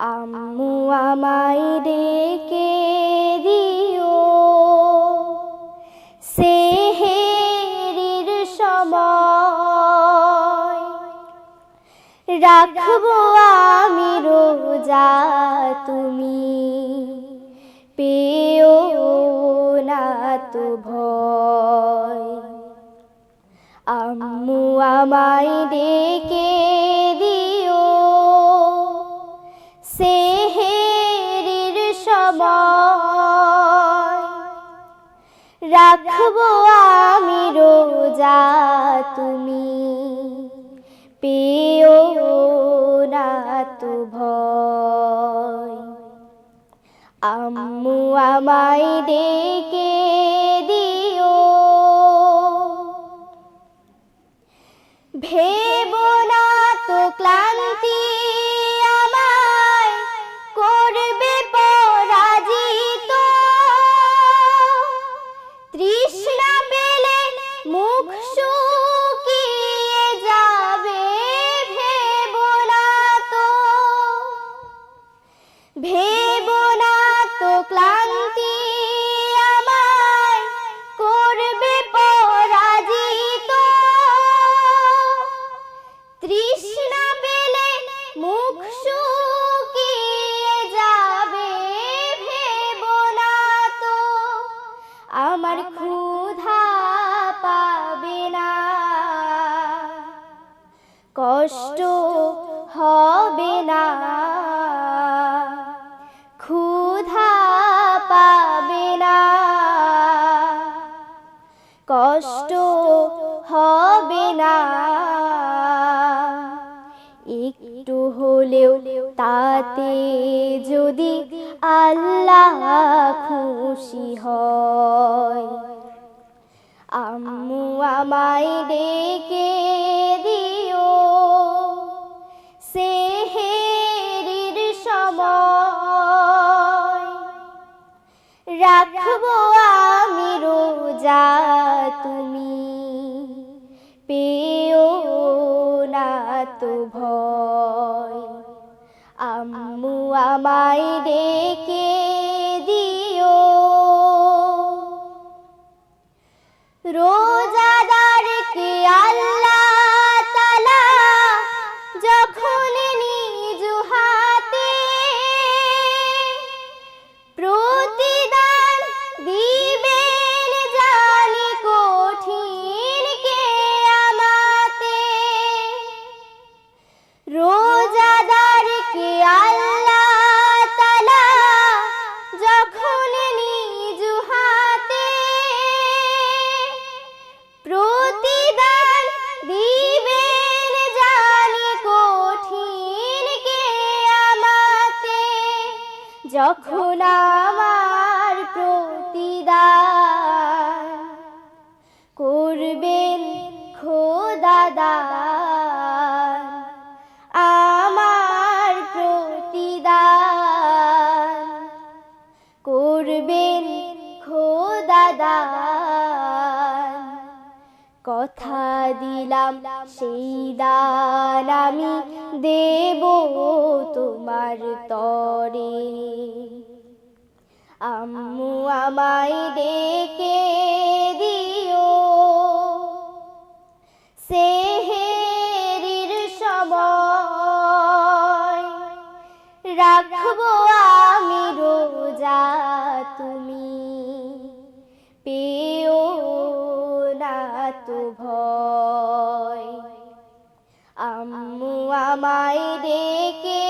আম্মু আমায় ডেকে দিও। সেহেরির সময় রাখব আমি রোজা তুমি। পেও না তো ভয়। আম্মু আমায় ডেকে রাখব আমি রোজা তুমি। পেও না তো ভয়। আম্মু আমায় ডেকে ক্ষুধা পাবে না। কষ্ট হবে না। ক্ষুধা পাবে না। কষ্ট হবে না। একটু হলেও তাতে যদি আল্লাহ খুশি হয়। আম্মু আমায় ডেকে দিও। সেহেরির সময় রাখব আমি রোজা তুমি। পেও না তো ভয়। আম্মু আমায় ডেকে দিও। 로즈 যখন আমার প্রতিদান করবেন দিলাম। সেই দান আমি দেব তোমার তরে। আম্মু আমায় ডেকে দিও। সেহেরির না ভয়। আম্মু আমায় ডেকে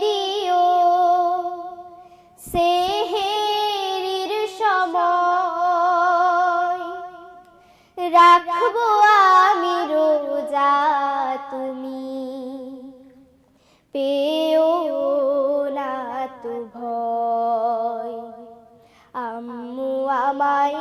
দিও। সেহেরির সময় রাখব আমি রোজা তুমি। পেও না ভয়। আম্মু আমায়